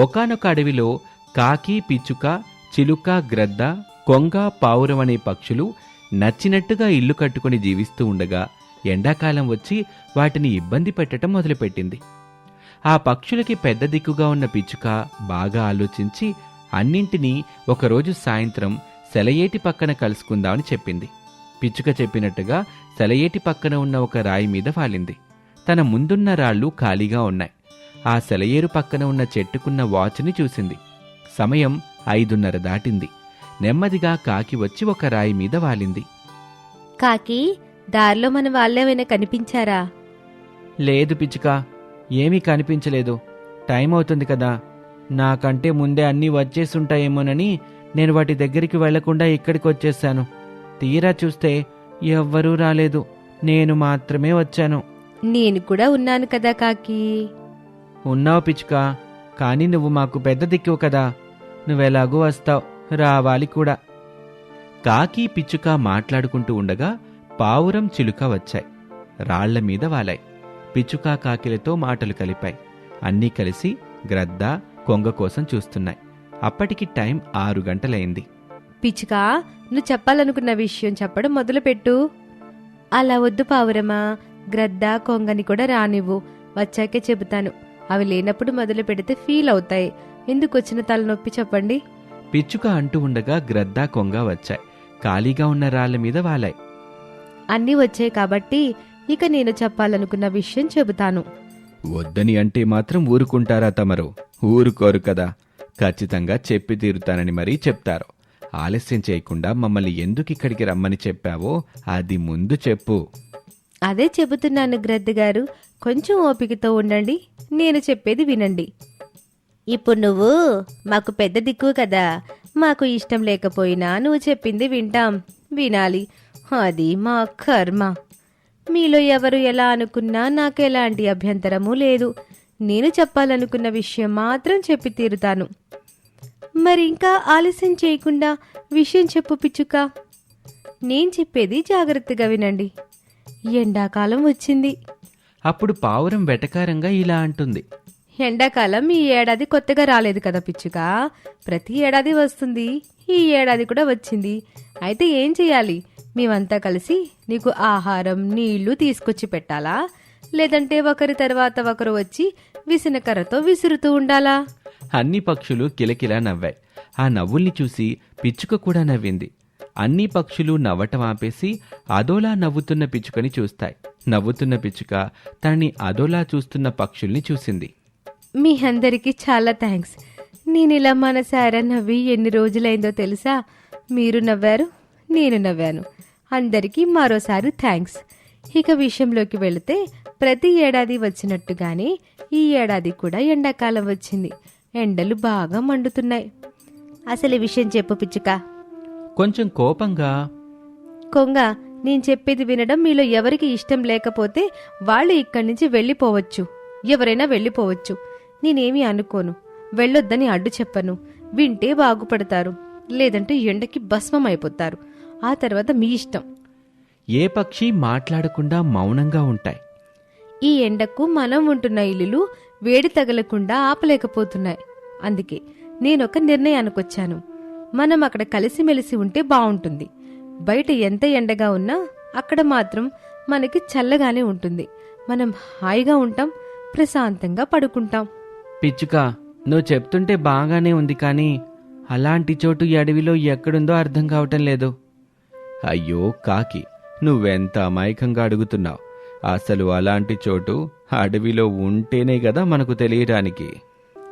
ఒకానొక అడవిలో కాకి పిచ్చుక చిలుక గ్రద్ద కొంగ పావురం అనే పక్షులు నచ్చినట్టుగా ఇల్లు కట్టుకుని జీవిస్తూ ఉండగా ఎండాకాలం వచ్చి వాటిని ఇబ్బంది పెట్టడం మొదలుపెట్టింది. ఆ పక్షులకి పెద్ద దిక్కుగా ఉన్న పిచ్చుక బాగా ఆలోచించి అన్నింటినీ ఒకరోజు సాయంత్రం సెలయేటి పక్కన కలుసుకుందామని చెప్పింది. పిచ్చుక చెప్పినట్టుగా సెలయేటి పక్కన ఉన్న ఒక రాయి మీద వాలింది. తన ముందున్న రాళ్ళు ఖాళీగా ఉన్నాయి. ఆ సెలయేరు పక్కన ఉన్న చెట్టుకున్న వాచ్ని చూసింది. సమయం ఐదున్నర దాటింది. నెమ్మదిగా కాకి వచ్చి ఒక రాయి మీద వాలింది. కాకి దారిలో మన వాళ్ళేమైనా కనిపించారా? లేదు పిచ్చుక ఏమీ కనిపించలేదు. టైం అవుతుంది కదా. నాకంటే ముందే అన్నీ వచ్చేసుంటాయేమోనని నేను వాటి దగ్గరికి వెళ్ళకుండా ఇక్కడికి వచ్చేసాను తీరా చూస్తే ఎవ్వరూ రాలేదు. నేను మాత్రమే వచ్చాను. నేను కూడా ఉన్నాను కదా కాకి. ఉన్నావు పిచ్చుక కానీ నువ్వు మాకు పెద్ద దిక్కువు కదా. నువ్వెలాగూ వస్తావు రావాలి కూడా. కాకి పిచ్చుక మాట్లాడుకుంటూ ఉండగా పావురం చిలుక వచ్చాయి. రాళ్ళ మీద వాలాయి. పిచ్చుక కాకిలతో మాటలు కలిపాయి. అన్నీ కలిసి గ్రద్ద కొంగ కోసం చూస్తున్నాయి. అప్పటికి టైం ఆరు గంటలైంది. పిచ్చుకా నువ్వు చెప్పాలనుకున్న విషయం చెప్పడం మొదలుపెట్టు. అలా వద్దు పావురమా. గ్రద్ద కొంగని కూడా రానివ్వు. వచ్చాకే చెబుతాను. అవి లేనప్పుడు మొదలు పెడితే ఫీల్ అవుతాయి. ఎందుకు వచ్చిన తలనొప్పి చెప్పండి? పిచ్చుక అంటూ ఉండగా గ్రద్ద కొంగ వచ్చాయి. ఖాళీగా ఉన్న రాళ్ళ మీద వాలాయి. అన్నీ వచ్చాయి కాబట్టి ఇక నేను చెప్పాలనుకున్న విషయం చెబుతాను. వద్దని అంటే మాత్రం ఊరుకుంటారా తమరు? ఊరుకోరు కదా. ఖచ్చితంగా చెప్పి తీరుతానని మరీ చెప్తారు. ఆలస్యం చేయకుండా మమ్మల్ని ఎందుకు ఇక్కడికి రమ్మని చెప్పావో అది ముందు చెప్పు. అదే చెబుతున్నాను గ్రద్ద గారు. కొంచెం ఓపికతో ఉండండి. నేను చెప్పేది వినండి. ఇప్పుడు నువ్వు మాకు పెద్ద దిక్కు కదా. మాకు ఇష్టం లేకపోయినా నువ్వు చెప్పింది వింటాం. వినాలి. అది మా కర్మ. మీలో ఎవరు ఎలా అనుకున్నా నాకు ఎలాంటి అభ్యంతరము లేదు. నేను చెప్పాలనుకున్న విషయం మాత్రం చెప్పి తీరుతాను. మరి ఇంకా ఆలస్యం చేయకుండా విషయం చెప్పు పిచ్చుక. నేను చెప్పేది జాగ్రత్తగా వినండి. ఎండాకాలం వచ్చింది. అప్పుడు పావురం వెటకారంగా ఇలా అంటుంది. ఎండాకాలం ఈ ఏడాది కొత్తగా రాలేదు కదా పిచ్చుక? ప్రతి ఏడాది వస్తుంది. ఈ ఏడాది కూడా వచ్చింది. అయితే ఏం చేయాలి మేమంతా కలిసి నీకు ఆహారం నీళ్ళు తీసుకొచ్చి పెట్టాలా? లేదంటే ఒకరి తర్వాత ఒకరు వచ్చి విసనకర్రతో విసురుతూ ఉండాలా? అన్ని పక్షులు కిలకిలా నవ్వాయి. ఆ నవ్వుల్ని చూసి పిచ్చుక కూడా నవ్వింది. అన్ని పక్షులు నవ్వటం ఆపేసి అదోలా నవ్వుతున్న పిచ్చుకని చూస్తాయి. నవ్వుతున్న పిచ్చుక తనని అదోలా చూస్తున్న పక్షుల్ని చూసింది. మీ అందరికీ చాలా థ్యాంక్స్. నేను ఇలా మనసారా నవ్వి ఎన్ని రోజులైందో తెలుసా? మీరు నవ్వారు నేను నవ్వాను. అందరికీ మరోసారి థ్యాంక్స్. ఇక విషయంలోకి వెళితే ప్రతి ఏడాది వచ్చినట్టుగానే ఈ ఏడాది కూడా ఎండాకాలం వచ్చింది. ఎండలు బాగా మండుతున్నాయి. అసలు విషయం చెప్పు పిచ్చుక. కొంచెం కోపంగా కొంగ నేను చెప్పేది వినడం మీలో ఎవరికి ఇష్టం లేకపోతే వాళ్ళు ఇక్కడి నుంచి వెళ్ళిపోవచ్చు. ఎవరైనా వెళ్ళిపోవచ్చు. నేనేమీ అనుకోను. వెళ్ళొద్దని అడ్డు చెప్పను. వింటే బాగుపడతారు. లేదంటే ఎండకి భస్మం అయిపోతారు ఆ తర్వాత మీ ఇష్టం. ఏ పక్షి మాట్లాడకుండా మౌనంగా ఉంటాయి? ఈ ఎండకు మనం ఉంటున్న ఇల్లులు వేడి తగలకుండా ఆపలేకపోతున్నాయి. అందుకే నేనొక నిర్ణయానికొచ్చాను. మనం అక్కడ కలిసిమెలిసి ఉంటే బావుంటుంది. బయట ఎంత ఎండగా ఉన్నా అక్కడ మాత్రం మనకి చల్లగానే ఉంటుంది. మనం హాయిగా ఉంటాం ప్రశాంతంగా పడుకుంటాం. పిచ్చుక నువ్వు చెప్తుంటే బాగానే ఉంది కానీ అలాంటి చోటు ఈ అడవిలో ఎక్కడుందో అర్థం కావటం లేదు. అయ్యో కాకి నువ్వెంత అమాయకంగా అడుగుతున్నావు? అసలు అలాంటి చోటు అడవిలో ఉంటేనే కదా మనకు తెలియటానికి.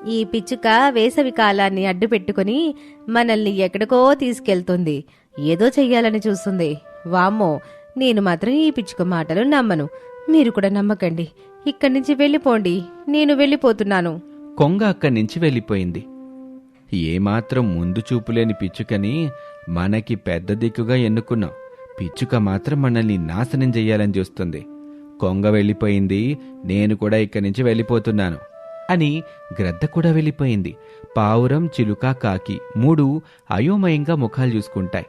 ఈ పిచ్చుక వేసవి కాలాన్ని అడ్డు పెట్టుకుని మనల్ని ఎక్కడికో తీసుకెళ్తుంది. ఏదో చెయ్యాలని చూస్తుంది. వామ్మో నేను మాత్రం ఈ పిచ్చుక మాటలు నమ్మను. మీరు కూడా నమ్మకండి. ఇక్కడి నుంచి వెళ్ళిపోండి. నేను వెళ్ళిపోతున్నాను. కొంగ అక్కడి నుంచి వెళ్ళిపోయింది. ఏమాత్రం ముందు చూపులేని పిచ్చుకని మనకి పెద్ద దిక్కుగా ఎన్నుకున్నాం. పిచ్చుక మాత్రం మనల్ని నాశనం చెయ్యాలని చూస్తుంది. కొంగ వెళ్ళిపోయింది. నేను కూడా ఇక్కడి నుంచి వెళ్ళిపోతున్నాను. అని గ్రద్ద కూడా వెళ్ళిపోయింది. పావురం చిలుక కాకి మూడు అయోమయంగా ముఖాలు చూసుకుంటాయి.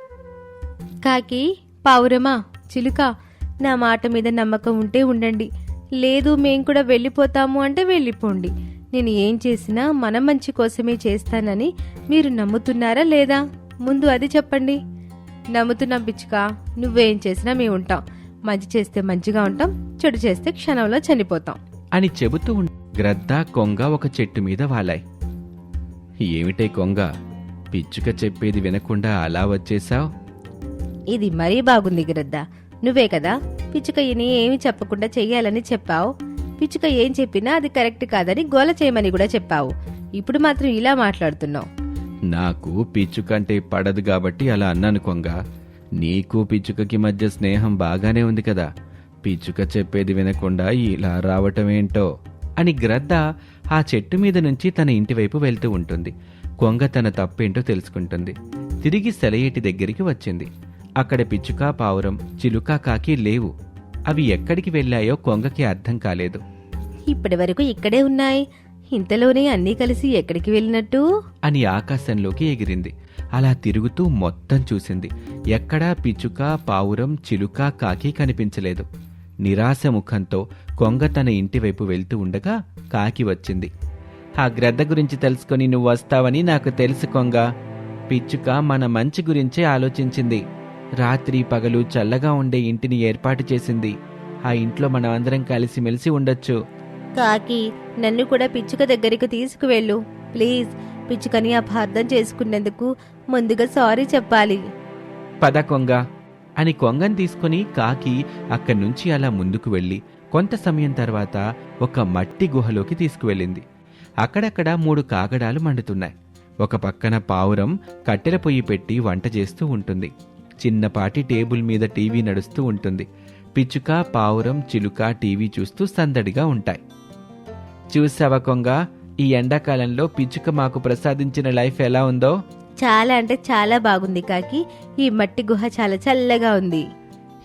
కాకి పావురమా చిలుక నా మాట మీద నమ్మకం ఉంటే ఉండండి. లేదు మేం కూడా వెళ్ళిపోతాము అంటే వెళ్ళిపోండి. నేను ఏం చేసినా మన మంచి కోసమే చేస్తానని మీరు నమ్ముతున్నారా లేదా? ముందు అది చెప్పండి. నమ్ముతున్నాం పిచ్చుక నువ్వేం చేసినా మేము ఉంటాం. మంచి చేస్తే మంచిగా ఉంటాం చెడు చేస్తే క్షణంలో చనిపోతాం. అని చెబుతూ గ్రద్ద కొంగ ఒక చెట్టు మీద వాలాయి. ఏమిటే కొంగ? పిచ్చుక చెప్పేది వినకుండా అలా వచ్చేశావు? ఇది మరీ బాగుంది గ్రద్ద. నువ్వే కదా? పిచ్చుకయ్యని ఏమి చెప్పకుండా చెయ్యాలని చెప్పావు. పిచ్చుక ఏం చెప్పినా అది కరెక్ట్ కాదని గోల చేయమని కూడా చెప్పావు. ఇప్పుడు మాత్రం ఇలా మాట్లాడుతున్నావు. నాకు పిచ్చుకంటే పడదు కాబట్టి అలా అన్నాను కొంగ. నీకు పిచ్చుకకి మధ్య స్నేహం బాగానే ఉంది కదా. పిచ్చుక చెప్పేది వినకుండా ఇలా రావటమేంటో? అని గ్రద్ద ఆ చెట్టు మీద నుంచి తన ఇంటివైపు వెళ్తూ ఉంటుంది. కొంగ తన తప్పేంటో తెలుసుకుంటుంది. తిరిగి సెలయేటి దగ్గరికి వచ్చింది. అక్కడ పిచ్చుక పావురం చిలుక కాకి లేవు. అవి ఎక్కడికి వెళ్ళాయో కొంగకి అర్థం కాలేదు. ఇప్పటి వరకు ఇక్కడే ఉన్నాయి. ఇంతలోనే అన్నీ కలిసి ఎక్కడికి వెళ్ళినట్టు? అని ఆకాశంలోకి ఎగిరింది. అలా తిరుగుతూ మొత్తం చూసింది. ఎక్కడా పిచ్చుక పావురం చిలుక కాకి కనిపించలేదు. నిరాశ ముఖంతో కొంగ తన ఇంటి వైపు వెళ్తూ ఉండగా కాకి వచ్చింది. ఆ గ్రద్ద గురించి తెలుసుకొని నువ్వు వస్తావని నాకు తెలుసు కొంగ. పిచ్చుక మన మంచి గురించే ఆలోచించింది. రాత్రి పగలు చల్లగా ఉండే ఇంటిని ఏర్పాటు చేసింది. ఆ ఇంట్లో మనం అందరం కలిసిమెలిసి ఉండొచ్చు. కాకి నన్ను కూడా పిచ్చుక దగ్గరికి తీసుకువెళ్ళు. ప్లీజ్ పిచ్చుకని అపార్థం చేసుకున్నందుకు ముందుగా సారీ చెప్పాలి. పద కొంగ అని కొంగని తీసుకుని కాకి అక్కడి నుంచి అలా ముందుకు వెళ్ళి కొంత సమయం తర్వాత ఒక మట్టి గుహలోకి తీసుకువెళ్ళింది. అక్కడక్కడ మూడు కాగడాలు మండుతున్నాయి. ఒక పక్కన పావురం కట్టెల పొయ్యి పెట్టి వంట చేస్తూ ఉంటుంది. చిన్నపాటి టేబుల్ మీద టీవీ నడుస్తూ ఉంటుంది. పిచ్చుక పావురం చిలుక టీవీ చూస్తూ సందడిగా ఉంటాయి. చూసావా కొంగ? ఈ ఎండాకాలంలో పిచ్చుక మాకు ప్రసాదించిన లైఫ్ ఎలా ఉందో? చాలా అంటే చాలా బాగుంది కాకి. ఈ మట్టి గుహ చాలా చల్లగా ఉంది.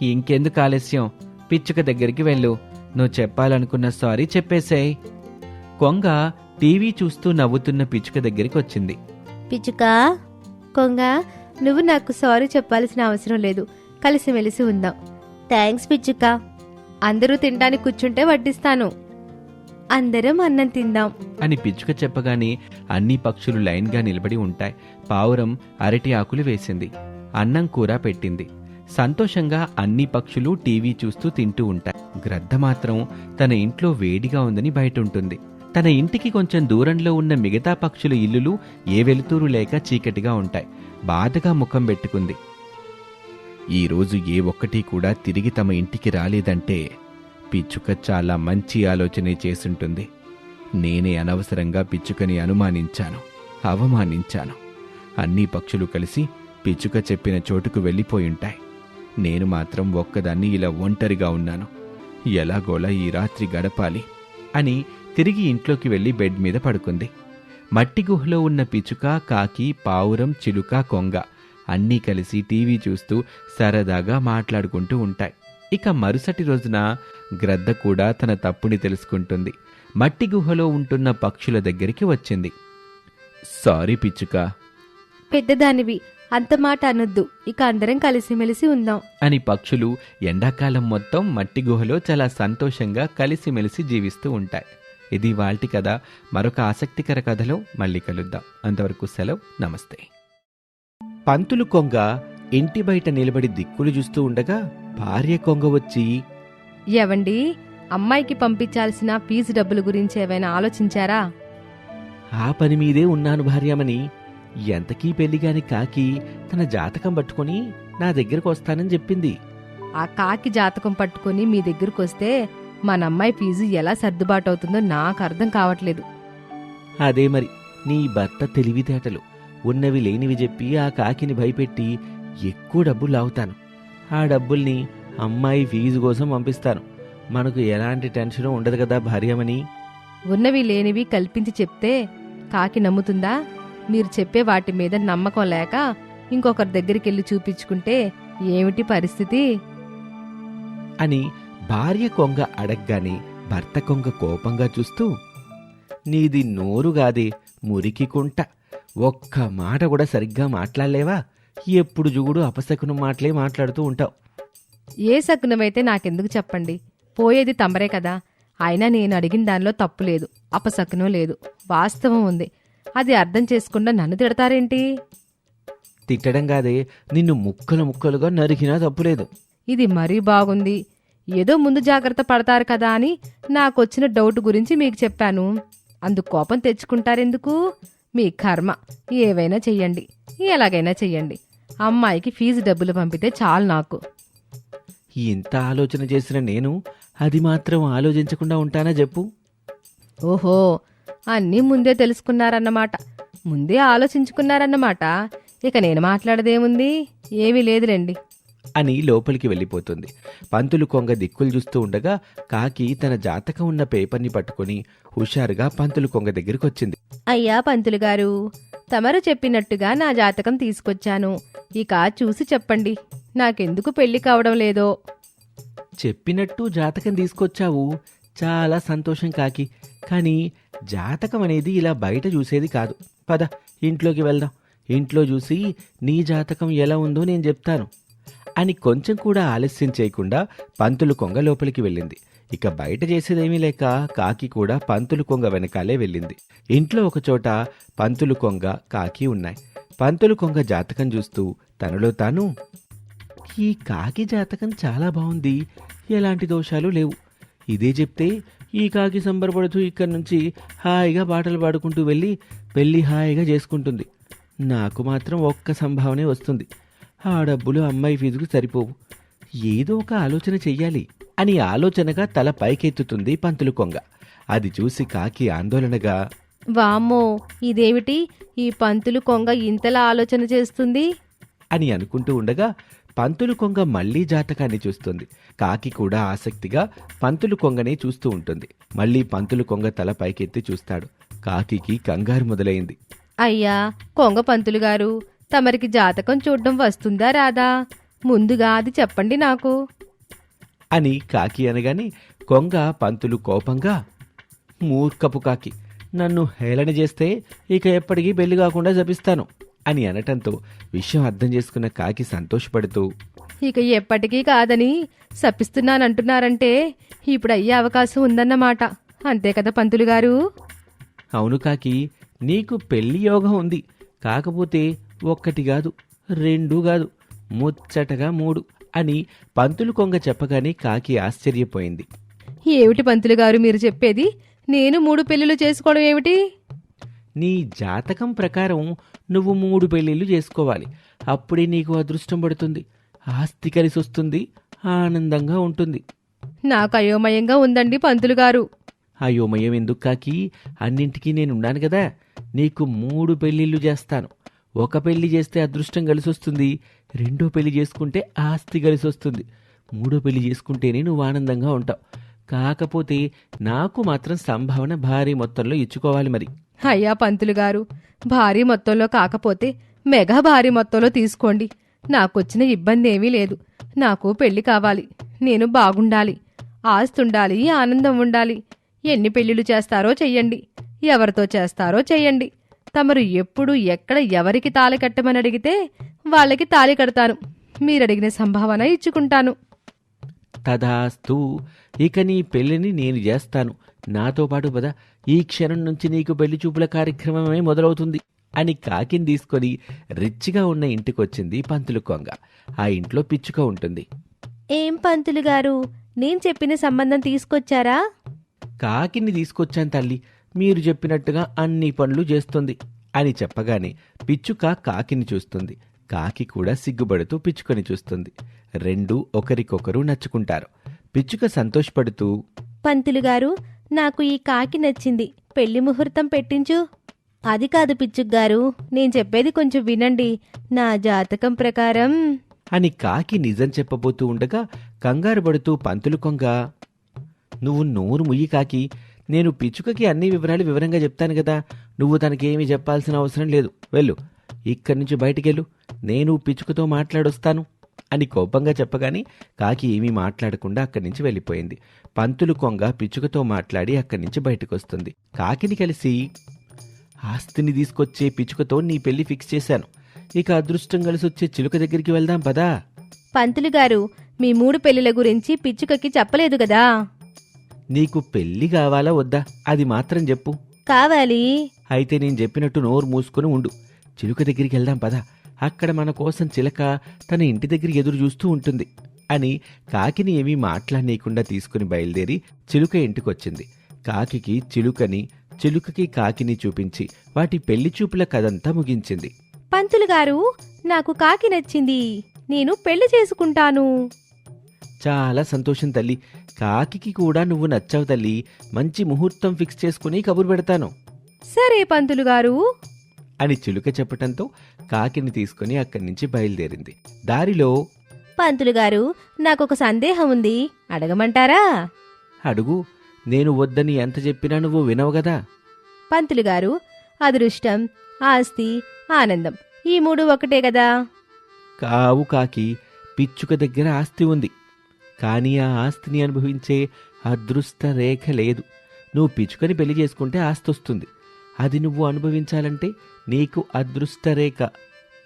ఇంకెందుకు ఆలస్యం? పిచ్చుక దగ్గరికి వెళ్ళు. నువ్వు చెప్పాలనుకున్న సారీ చెప్పేసేయ్. కొంగ టీవీ చూస్తూ నవ్వుతున్న పిచ్చుక దగ్గరికి వచ్చింది పిచ్చుక కొంగ నువ్వు నాకు సారీ చెప్పాల్సిన అవసరం లేదు. కలిసిమెలిసి ఉందాం. థ్యాంక్స్ పిచ్చుక. అందరూ తినడానికి కూర్చుంటే వడ్డిస్తాను. అందరం అన్నం తిందాం. అని పిచ్చుక చెప్పగానే అన్ని పక్షులు లైన్గా నిలబడి ఉంటాయి. పావురం అరటి ఆకులు వేసింది. అన్నం కూర పెట్టింది. సంతోషంగా అన్ని పక్షులు టీవీ చూస్తూ తింటూ ఉంటాయి. గ్రద్ద మాత్రం తన ఇంట్లో వేడిగా ఉందని బయట ఉంటుంది తన ఇంటికి కొంచెం దూరంలో ఉన్న మిగతా పక్షుల ఇల్లులు ఏ వెలుతురు లేక చీకటిగా ఉంటాయి. బాధగా ముఖం పెట్టుకుంది. ఈరోజు ఏ ఒక్కటి కూడా తిరిగి తమ ఇంటికి రాలేదంటే పిచ్చుక చాలా మంచి ఆలోచనే చేసుంటుంది నేనే అనవసరంగా పిచ్చుకని అనుమానించాను అవమానించాను. అన్ని పక్షులు కలిసి పిచ్చుక చెప్పిన చోటుకు వెళ్ళిపోయుంటాయి. నేను మాత్రం ఒక్కదాన్ని ఇలా ఒంటరిగా ఉన్నాను. ఎలాగోలా ఈ రాత్రి గడపాలి అని తిరిగి ఇంట్లోకి వెళ్ళి బెడ్ మీద పడుకుంది. మట్టి గుహలో ఉన్న పిచ్చుక కాకి పావురం చిలుక కొంగ అన్నీ కలిసి టీవీ చూస్తూ సరదాగా మాట్లాడుకుంటూ ఉంటాయి. ఇక మరుసటి రోజున గ్రద్ద కూడా తన తప్పుని తెలుసుకుంటుంది. మట్టి గుహలో ఉంటున్న పక్షుల దగ్గరికి వచ్చింది. సారీ పిచ్చుక. పెద్దదానివి అంత మాట అనొద్దు. ఇక అందరం కలిసిమెలిసి ఉందాం. అని పక్షులు ఎండాకాలం మొత్తం మట్టి గుహలో చాలా సంతోషంగా కలిసిమెలిసి జీవిస్తూ ఉంటాయి. ఇది వాల్టి కథ. మరొక ఆసక్తికర కథలో మళ్ళీ కలుద్దాం. అంతవరకు సెలవు. నమస్తే. పంతులు కొంగ ఇంటి బయట నిలబడి దిక్కులు చూస్తూ ఉండగా భార్య కొంగ వచ్చి ఏవండి? అమ్మాయికి పంపించాల్సిన ఫీజు డబ్బుల గురించి ఏమైనా ఆలోచించారా? ఆ పని మీదే ఉన్నాను భార్యమని ఎంతకీ పెళ్ళిగాని కాకి తన జాతకం పట్టుకొని నా దగ్గరకు వస్తానని చెప్పింది. ఆ కాకి జాతకం పట్టుకొని మీ దగ్గరకు వస్తే మన అమ్మాయి ఫీజు ఎలా సర్దుబాటు అవుతుందో నాకు అర్థం కావట్లేదు. అదే మరి నీ భర్త తెలివితేటలు. ఉన్నవి లేనివి చెప్పి ఆ కాకిని భయపెట్టి ఎక్కువ డబ్బులు లాగుతాను. ఆ డబ్బుల్ని అమ్మాయి ఫీజు కోసం పంపిస్తాను. మనకు ఎలాంటి టెన్షన్ ఉండదు కదా భార్యమని ఉన్నవి లేనివి కల్పించి చెప్తే కాకి నమ్ముతుందా? మీరు చెప్పే వాటి మీద నమ్మకం లేక ఇంకొకరి దగ్గరికి వెళ్ళి చూపించుకుంటే ఏమిటి పరిస్థితి? అని భార్య కొంగ అడగ్గానే భర్త కొంగ కోపంగా చూస్తూ నీది నోరుగాదే మురికి కుంట. ఒక్క మాట కూడా సరిగ్గా మాట్లాడలేవా? ఎప్పుడు జుగుడు అపశకునం మాటలే మాట్లాడుతూ ఉంటావు. ఏ సగ్నమైతే నాకెందుకు చెప్పండి? పోయేది తమరే కదా. అయినా నేను అడిగిన దానిలో తప్పు లేదు అపసకనం లేదు వాస్తవం ఉంది. అది అర్థం చేసుకుండా నన్ను తిడతారేంటి? తిట్టడం కాదే నిన్ను ముక్కలు ముక్కలుగా నరికినా తప్పులేదు ఇది మరీ బాగుంది. ఏదో ముందు జాగ్రత్త పడతారు కదా అని నాకొచ్చిన డౌట్ గురించి మీకు చెప్పాను. అందుకు కోపం తెచ్చుకుంటారెందుకు? మీ కర్మ. ఏవైనా చెయ్యండి. ఎలాగైనా చెయ్యండి. అమ్మాయికి ఫీజు డబ్బులు పంపితే చాలు నాకు. ఇంత ఆలోచన చేసిన నేను అది మాత్రం ఆలోచించకుండా ఉంటానా చెప్పు? ఓహో అన్నీ ముందే తెలుసుకున్నారన్నమాట. ముందే ఆలోచించుకున్నారన్నమాట. ఇక నేను మాట్లాడదేముంది? ఏమీ లేదులేండి. అని లోపలికి వెళ్ళిపోతుంది. పంతులు కొంగ దిక్కులు చూస్తూ ఉండగా కాకి తన జాతకం ఉన్న పేపర్ని పట్టుకొని హుషారుగా పంతులు కొంగ దగ్గరికి వచ్చింది అయ్యా పంతులు గారు తమరు చెప్పినట్టుగా నా జాతకం తీసుకొచ్చాను. ఇక చూసి చెప్పండి. నాకెందుకు పెళ్ళి కావడం లేదో? చెప్పినట్టు జాతకం తీసుకొచ్చావు. చాలా సంతోషం కాకి. కానీ జాతకం అనేది ఇలా బయట చూసేది కాదు. పద ఇంట్లోకి వెళ్దాం. ఇంట్లో చూసి నీ జాతకం ఎలా ఉందో నేను చెప్తాను. అని కొంచెం కూడా ఆలస్యం చేయకుండా పంతులు కొంగ లోపలికి వెళ్ళింది. ఇక బయట చేసేదేమీ లేక కాకి కూడా పంతులు కొంగ వెనకాలే వెళ్ళింది. ఇంట్లో ఒకచోట పంతులు కొంగ కాకి ఉన్నాయి. పంతులు కొంగ జాతకం చూస్తూ తనలో తాను ఈ కాకి జాతకం చాలా బాగుంది. ఎలాంటి దోషాలు లేవు. ఇదే చెప్తే ఈ కాకి సంబరపడుతూ ఇక్కడి నుంచి హాయిగా పాటలు పాడుకుంటూ వెళ్ళి పెళ్ళి హాయిగా చేసుకుంటుంది. నాకు మాత్రం ఒక్క సంభావనే వస్తుంది. ఆ డబ్బులు అమ్మాయి ఫీజుకు సరిపోవు. ఏదో ఒక ఆలోచన చెయ్యాలి అని ఆలోచనగా తల పైకెత్తుతుంది పంతులు కొంగ. అది చూసి కాకి ఆందోళనగా వామ్మో ఇదేమిటి? ఈ పంతులు కొంగ ఇంతలా ఆలోచన చేస్తుంది? అని అనుకుంటూ ఉండగా పంతులు కొంగ మళ్ళీ జాతకాన్ని చూస్తుంది. కాకి కూడా ఆసక్తిగా పంతులు కొంగనే చూస్తూ ఉంటుంది. మళ్ళీ పంతులు కొంగ తల పైకెత్తి చూస్తాడు. కాకికి కంగారు మొదలైంది. అయ్యా కొంగ పంతులు గారు తమరికి జాతకం చూడడం వస్తుందా రాదా? ముందుగా అది చెప్పండి నాకు. అని కాకి అనగానే కొంగ పంతులు కోపంగా మూర్ఖపు కాకి నన్ను హేళన చేస్తే ఇక ఎప్పటికీ పెళ్ళి కాకుండా జపిస్తాను అని అనటంతో విషయం అర్థం చేసుకున్న కాకి సంతోషపడుతూ ఇక ఎప్పటికీ కాదని శపిస్తున్నానంటున్నారంటే ఇప్పుడు అయ్యే అవకాశం ఉందన్నమాట. అంతే కదా పంతులు గారు? అవును కాకి నీకు పెళ్ళి యోగం ఉంది. కాకపోతే ఒక్కటి కాదు రెండు కాదు ముచ్చటగా మూడు అని పంతులు కొంగ చెప్పగానే కాకి ఆశ్చర్యపోయింది. ఏమిటి పంతులు గారు మీరు చెప్పేది? నేను మూడు పెళ్ళిళ్ళు చేసుకోవడం ఏమిటి? నీ జాతకం ప్రకారం నువ్వు మూడు పెళ్ళిళ్ళు చేసుకోవాలి. అప్పుడే నీకు అదృష్టం పడుతుంది. ఆస్తి కలిసి వస్తుంది ఆనందంగా ఉంటుంది. నాకు అయోమయంగా ఉందండి పంతులు గారు. అయోమయం ఎందుకు కాకి? అన్నింటికీ నేనున్నాను కదా. నీకు మూడు పెళ్ళిళ్ళు చేస్తాను. ఒక పెళ్ళి చేస్తే అదృష్టం కలిసి వస్తుంది రెండో పెళ్ళి చేసుకుంటే ఆస్తి కలిసి వస్తుంది మూడో పెళ్ళి చేసుకుంటేనే నువ్వు ఆనందంగా ఉంటావు. కాకపోతే నాకు మాత్రం సంభావన భారీ మొత్తంలో ఇచ్చుకోవాలి మరి. అయ్యా పంతులు గారు భారీ మొత్తంలో కాకపోతే మెగా భారీ మొత్తంలో తీసుకోండి. నాకొచ్చిన ఇబ్బంది ఏమీ లేదు. నాకు పెళ్ళి కావాలి. నేను బాగుండాలి. ఆస్తుండాలి ఆనందం ఉండాలి. ఎన్ని పెళ్ళిళ్ళు చేస్తారో చెయ్యండి. ఎవరితో చేస్తారో చెయ్యండి. తమరు ఎప్పుడు ఎక్కడ ఎవరికి తాళి కట్టమని అడిగితే వాళ్ళకి తాళి కడతాను. మీరడిగిన సంభావన ఇచ్చుకుంటాను. తదాస్తు ఇక నీ పెళ్ళిని నేను చేస్తాను. నాతో పాటు పద ఈ క్షణం నుంచి నీకు పెళ్ళి చూపుల కార్యక్రమమే మొదలవుతుంది అని కాకిని తీసుకొని రిచ్గా ఉన్న ఇంటికొచ్చింది పంతులు కొంగ. ఆ ఇంట్లో పిచ్చుక ఉంటుంది. ఏం పంతులు గారు? నేను చెప్పిన సంబంధం తీసుకొచ్చారా? కాకిని తీసుకొచ్చాను తల్లి. మీరు చెప్పినట్టుగా అన్ని పనులు చేస్తుంది అని చెప్పగానే పిచ్చుక కాకిని చూస్తుంది. కాకి కూడా సిగ్గుపడుతూ పిచ్చుకని చూస్తుంది. రెండు ఒకరికొకరు నచ్చుకుంటారు. పిచ్చుక సంతోషపడుతూ పంతులు గారు నాకు ఈ కాకి నచ్చింది. పెళ్ళి ముహూర్తం పెట్టించు. అది కాదు పిచ్చుగ్గారు నేను చెప్పేది కొంచెం వినండి. నా జాతకం ప్రకారం. అని కాకి నిజం చెప్పబోతూ ఉండగా కంగారు పడుతూ పంతులు కొంగ నువ్వు నోరు ముయ్యి కాకి. నేను పిచ్చుకకి అన్ని వివరాలు వివరంగా చెప్తాను కదా. నువ్వు తనకేమీ చెప్పాల్సిన అవసరం లేదు. వెళ్ళు. ఇక్కడి నుంచి బయటికెళ్ళు. నేను పిచ్చుకతో మాట్లాడొస్తాను అని కోపంగా చెప్పగానే కాకి ఏమీ మాట్లాడకుండా అక్కడి నుంచి వెళ్ళిపోయింది. పంతులు కొంగ పిచ్చుకతో మాట్లాడి అక్కడి నుంచి బయటకొస్తుంది. కాకిని కలిసి ఆస్తిని తీసుకొచ్చే పిచ్చుకతో నీ పెళ్ళి ఫిక్స్ చేశాను. ఇక అదృష్టం కలిసి వచ్చే చిలుక దగ్గరికి వెళ్దాం పదా. పంతులు గారు మీ మూడు పెళ్ళిల గురించి పిచ్చుకకి చెప్పలేదు కదా. నీకు పెళ్ళి కావాలా వద్దా? అది మాత్రం చెప్పు. కావాలి. అయితే నేను చెప్పినట్టు నోరు మూసుకొని ఉండు. చిలుక దగ్గరికి వెళ్దాం పద. అక్కడ మన కోసం చిలక తన ఇంటి దగ్గర ఎదురు చూస్తూ ఉంటుంది అని కాకిని ఏమీ మాట్లాడనీయకుండా తీసుకుని బయలుదేరి చిలుక ఇంటికొచ్చింది. కాకికి చిలుకని చిలుకకి కాకిని చూపించి వాటి పెళ్ళి చూపుల కథంతా ముగించింది. పంతులు గారు నాకు కాకి నచ్చింది. నేను పెళ్ళి చేసుకుంటాను. చాలా సంతోషం తల్లి. కాకికి కూడా నువ్వు నచ్చావు తల్లి. మంచి ముహూర్తం ఫిక్స్ చేసుకుని కబురు పెడతాను. సరే పంతులు గారు. అని చిలుక చెప్పటంతో కాకిని తీసుకుని అక్కడి నుంచి బయలుదేరింది. దారిలో పంతులు గారు నాకొక సందేహం ఉంది. అడగమంటారా? అడుగు. నేను వద్దని ఎంత చెప్పినా నువ్వు వినవు గదా పంతులు గారు అదృష్టం ఆస్తి ఆనందం ఈ మూడు ఒకటే కదా. కావు కాకి పిచ్చుక దగ్గర ఆస్తి ఉంది. కానీ ఆ ఆస్తిని అనుభవించే అదృష్ట రేఖ లేదు. నువ్వు పిచ్చుకని పెళ్ళి చేసుకుంటే ఆస్తి వస్తుంది. అది నువ్వు అనుభవించాలంటే నీకు అదృష్ట రేఖ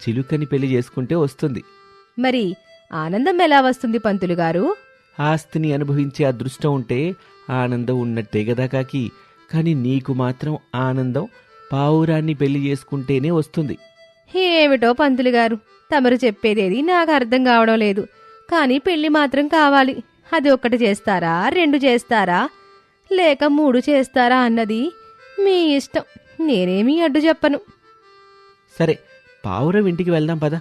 చిలుకని పెళ్ళి చేసుకుంటే వస్తుంది. మరి ఆనందం ఎలా వస్తుంది పంతులు గారు? ఆస్తిని అనుభవించే అదృష్టం ఉంటే ఆనందం ఉన్నట్టే కదా కాకి. కానీ నీకు మాత్రం ఆనందం పావురాన్ని పెళ్ళి చేసుకుంటేనే వస్తుంది. ఏమిటో పంతులు గారు తమరు చెప్పేదేది నాకు అర్థం కావడం లేదు. కానీ పెళ్ళి మాత్రం కావాలి. అది ఒక్కటి చేస్తారా రెండు చేస్తారా? లేక మూడు చేస్తారా అన్నది మీ ఇష్టం. నేనేమీ అడ్డు చెప్పను. సరే పావురం ఇంటికి వెళ్దాం పద.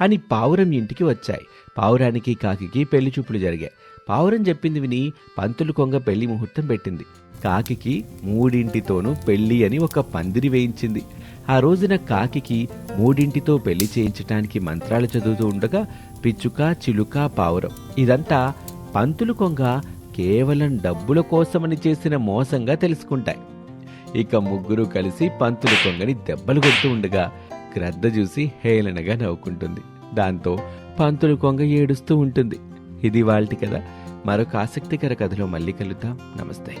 అని పావురం ఇంటికి వచ్చాయి. పావురానికి కాకికి పెళ్ళి చూపులు జరిగాయి. పావురం చెప్పింది విని పంతులు కొంగ పెళ్ళి ముహూర్తం పెట్టింది. కాకికి మూడింటితోనూ పెళ్ళి అని ఒక పందిరి వేయించింది. ఆ రోజున కాకికి మూడింటితో పెళ్ళి చేయించటానికి మంత్రాలు చదువుతూ ఉండగా పిచ్చుక చిలుక పావురం. ఇదంతా పంతులు కొంగ కేవలం డబ్బుల కోసమని చేసిన మోసంగా తెలుసుకుంటాయి. ఇక ముగ్గురు కలిసి పంతులు కొంగని దెబ్బలు కొడుతూ ఉండగా గ్రద్ద చూసి హేళనగా నవ్వుకుంటుంది. దాంతో పంతులు కొంగ ఏడుస్తూ ఉంటుంది. ఇది వాళ్ళటి కదా మరొక ఆసక్తికర కథలో మళ్ళీ కలుద్దాం. నమస్తే.